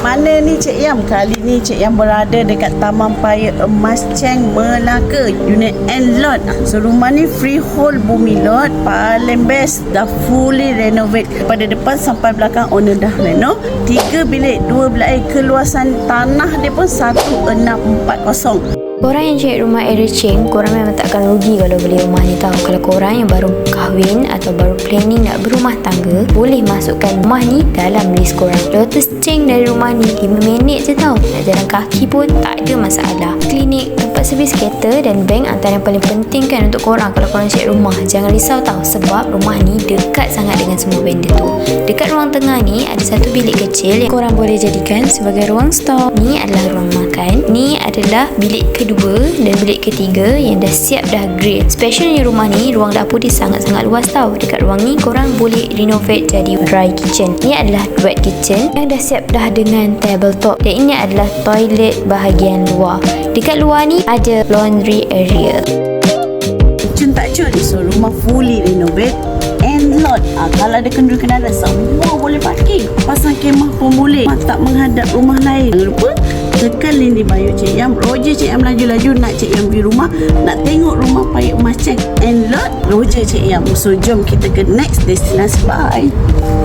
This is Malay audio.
mana ni Cik Yam? Kali ni Cik Yam berada dekat Taman Paya Emas Cheng Melaka Unit N Lot So rumah ni freehold bumi lot Paling best Dah fully renovate Pada depan sampai belakang owner dah reno Tiga bilik Dua bilik air Keluasan tanah dia pun 1640 Korang yang cari rumah area Cheng, korang memang tak akan rugi kalau beli rumah ni tau. Kalau korang yang baru kahwin atau baru planning nak berumah tangga, boleh masukkan rumah ni dalam list korang. Lotus Cheng dari rumah ni 5 minit je tau. Nak jalan kaki pun tak ada masalah. Klinik, tempat servis kereta dan bank antara yang paling penting kan untuk korang kalau korang cari rumah. Jangan risau tau sebab rumah ni dekat sangat dengan semua vendor tu. Dekat ruang tengah ni ada satu bilik kecil yang korang boleh jadikan sebagai ruang stor. Ni adalah ruang makan. Adalah bilik kedua dan bilik ketiga yang dah siap dah grill. Specialnya rumah ni, ruang dapur dia sangat-sangat luas tau. Dekat ruang ni, korang boleh renovate jadi dry kitchen. Ni adalah wet kitchen yang dah siap dah dengan tabletop. Dan ini adalah toilet bahagian luar. Dekat luar ni, ada laundry area. Cun tak cun So rumah fully renovate And lot ah, Kalau ada kenduri kendaraan Semua boleh parking Pasang kemah pun boleh Mak tak menghadap rumah lain Jangan lupa Tekan link di bio Cik Yam. Roger Cik Yam laju-laju Nak Cik Yam pergi rumah Nak tengok rumah Payek Emas Cek And lot. Roger Cik Yam. So jom kita ke next destinasi. Bye